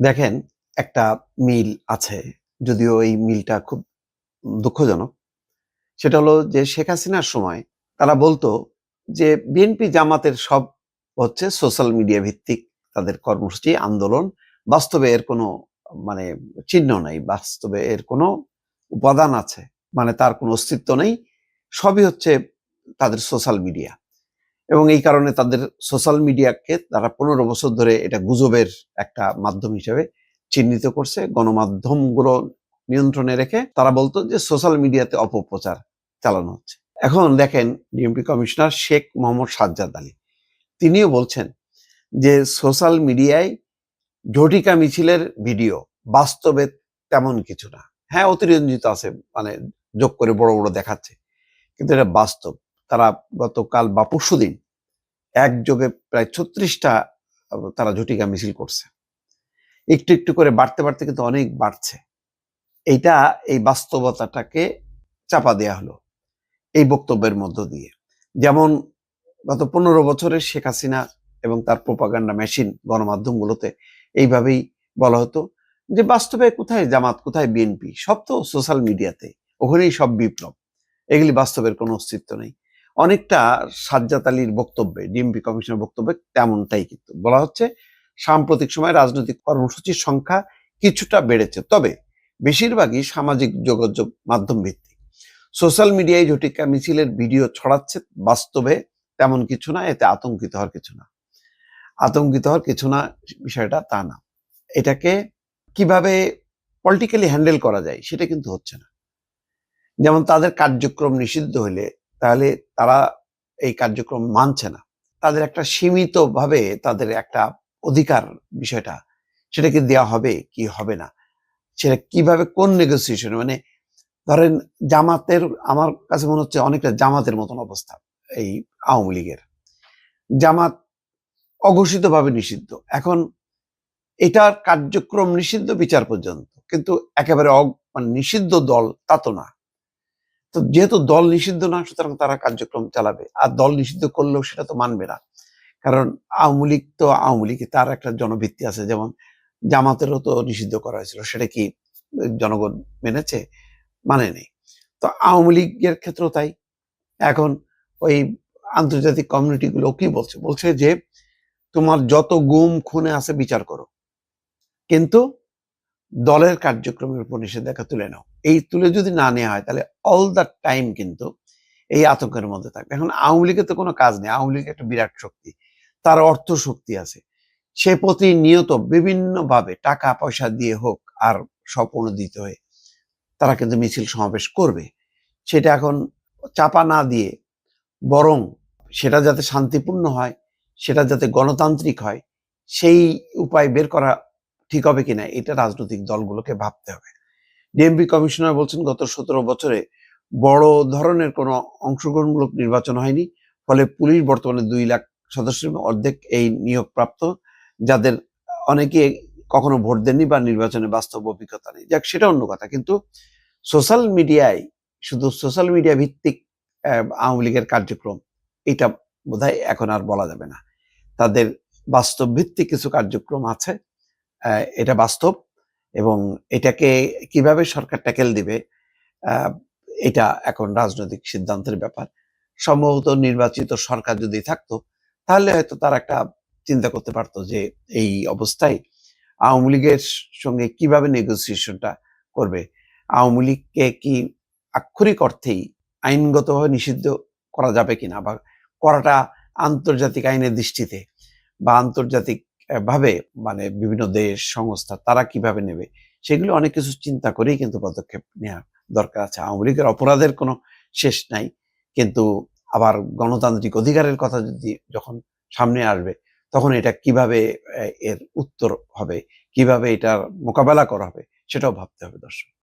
দেখেন, একটা মিল আছে। যদিও এই মিলটা খুব দুঃখজনক। সেটা হলো যে, শেখ হাসিনার সময় তারা বলতো যে, বিএনপি জামাতের সব হচ্ছে সোশ্যাল মিডিয়া ভিত্তিক তাদের কর্মসূচি, আন্দোলন। বাস্তবে এর কোনো মানে চিহ্ন নাই। বাস্তবে এর কোনো উপাদান আছে। মানে তার কোনো অস্তিত্ব নেই। সবই হচ্ছে তাদের সোশ্যাল মিডিয়া। এবং এই কারণে তাদের সোশ্যাল মিডিয়াকে তারা পনেরো বছর ধরে এটা গুজবের একটা মাধ্যম হিসেবে চিহ্নিত করছে। গণমাধ্যমগুলো নিয়ন্ত্রণে রেখে তারা বলতো যে সোশ্যাল মিডিয়াতে অপপ্রচার চালানো হচ্ছে। এখন দেখেন ডিএমপি কমিশনার শেখ মোহাম্মদ সাজ্জাদ আলী, তিনিও বলছেন যে সোশ্যাল মিডিয়ায় ঝটিকা মিছিলের ভিডিও বাস্তবে তেমন কিছু না। হ্যাঁ অতিরঞ্জিত আছে মানে যোগ করে বড় বড় দেখাচ্ছে, কিন্তু এটা বাস্তব। তারা গতকাল বা পরশুদিন একযোগে প্রায় ছত্রিশটা তারা ঝটিকা মিছিল করছে। একটু একটু করে বাড়তে বাড়তে কিন্তু অনেক বাড়ছে। এইটা, এই বাস্তবতাটাকে চাপা দেয়া হলো এই বক্তব্যের মধ্য দিয়ে। যেমন গত পনেরো বছরের শেখ হাসিনা এবং তার প্রোপাগান্ডা মেশিন গণমাধ্যমগুলোতে এইভাবেই বলা হতো যে, বাস্তবে কোথায় জামাত, কোথায় বিএনপি, সব তো সোশ্যাল মিডিয়াতে, ওখানেই সব বিপ্লব। এগুলি বাস্তবের কোনো অস্তিত্ব নেই। অনেকটা সাজ্জাত আলীর বক্তব্যে, ডিএমপি কমিশনের বক্তব্যে তেমনটাই কিন্তু। বলা হচ্ছে, সাম্প্রতিক সময়ে রাজনৈতিক কর্মসূচির সংখ্যা কিছুটা বেড়েছে। তবে বেশিরভাগই সামাজিক যোগাযোগ মাধ্যম ভিত্তিক। সোশ্যাল মিডিয়ায় ঝটিকা মিছিলের ভিডিও ছড়াচ্ছে, বাস্তবে তেমন কিছু না, এতে আতঙ্কিত হওয়ার কিছু না। আতঙ্কিত হওয়ার কিছু না, বিষয়টা তা না। এটাকে কীভাবে পলিটিক্যালি হ্যান্ডেল করা যায়, সেটা কিন্তু হচ্ছে না। যেমন তাদের কার্যক্রম নিষিদ্ধ হইলে তাহলে তারা এই কার্যক্রম মানছে না। তাদের একটা সীমিত ভাবে তাদের একটা অধিকার বিষয়টা, সেটাকে দেওয়া হবে কি হবে না? সেটা কীভাবে, কোন নেগোসিয়েশন মানে ধরেন জামাতের, আমার কাছে মনে হচ্ছে অনেকটা জামাতের মতন অবস্থা এই আওয়ামী লীগের। জামাত অঘোষিতভাবে নিষিদ্ধ। এখন এটার কার্যক্রম নিষিদ্ধ বিচার পর্যন্ত। কিন্তু একেবারে মানে নিষিদ্ধ দল তা তো না। তো যেহেতু দল নিষিদ্ধ না, সুতরাং তারা কার্যক্রম চালাবে। আর দল নিষিদ্ধ করলেও সেটা তো মানবে না। কারণ আওয়ামী লীগ তো, আওয়ামী লীগ তার একটা জনভিত্তি আছে, যেমন জামাতেরও তো নিষিদ্ধ করা হয়েছিল। সেটা কি জনগণ মেনেছে? মানে নেই। তো আওয়ামী লীগের ক্ষেত্রেও তাই। এখন ওই আন্তর্জাতিক কমিউনিটি গুলো কি বলছে? বলছে যে, তোমার যত গুম, খুনে আছে বিচার করো। কিন্তু দলের কার্যক্রমের উপর নিষেধাজ্ঞা তুলে নাও। এই তুলে যদি না নেওয়া হয়, তাহলে অল দ্য টাইম কিন্তু এই আতঙ্কের মধ্যে থাকবে। এখন আওয়ামী লীগের তো কোনো কাজ নেই। আওয়ামী লীগ একটা বিরাট শক্তি। তার অর্থ শক্তি আছে। সে প্রতিনিয়ত বিভিন্নভাবে টাকা পয়সা দিয়ে হোক আর সম্পূর্ণ দিতে হয়ে তারা কিন্তু মিছিল সমাবেশ করবে। সেটা এখন চাপা না দিয়ে বরং সেটা যাতে শান্তিপূর্ণ হয়, সেটা যাতে গণতান্ত্রিক হয়, সেই উপায় বের করা ঠিক হবে কিনা, এটা রাজনৈতিক দলগুলোকে ভাবতে হবে। ডিএমপি কমিশনার বলছেন, গত সতেরো বছরে বড় ধরনের কোনো অংশগ্রহণমূলক নির্বাচন হয়নি। ফলে পুলিশ বর্তমানে দুই লাখ সদস্যের অর্ধেক এই নিয়োগপ্রাপ্ত, যাদের অনেকে কখনো ভোট দেননি বা নির্বাচনে বাস্তব অভিজ্ঞতা নেই। যাক, সেটা অন্য কথা। কিন্তু সোশ্যাল মিডিয়ায়, শুধু সোশ্যাল মিডিয়া ভিত্তিক আওয়ামী লীগের কার্যক্রম, এটা বোধহয় এখন আর বলা যাবে না। তাদের বাস্তব ভিত্তিক কিছু কার্যক্রম আছে এটা বাস্তব। এবং এটাকে কীভাবে সরকার ট্যাকেল দিবে এটা এখন রাজনৈতিক সিদ্ধান্তের ব্যাপার। সম্ভবত নির্বাচিত সরকার যদি থাকতো, তাহলে হয়তো তারা একটা চিন্তা করতে পারতো যে এই অবস্থায় আওয়ামী লীগের সঙ্গে কীভাবে নেগোসিয়েশনটা করবে। আওয়ামী লীগকে কি আক্ষরিক অর্থেই আইনগতভাবে নিষিদ্ধ করা যাবে কিনা বা করাটা আন্তর্জাতিক আইনের দৃষ্টিতে বা আন্তর্জাতিক ভাবে মানে বিভিন্ন দেশ, সংস্থা, তারা কীভাবে নেবে, সেগুলো অনেক কিছু চিন্তা করেই কিন্তু পদক্ষেপ নেওয়া দরকার আছে। আওয়ামী লীগের অপরাধের কোনো শেষ নাই, কিন্তু আবার গণতান্ত্রিক অধিকারের কথা যদি যখন সামনে আসবে, তখন এটা কীভাবে এর উত্তর হবে, কীভাবে এটার মোকাবেলা করা হবে, সেটাও ভাবতে হবে দর্শক।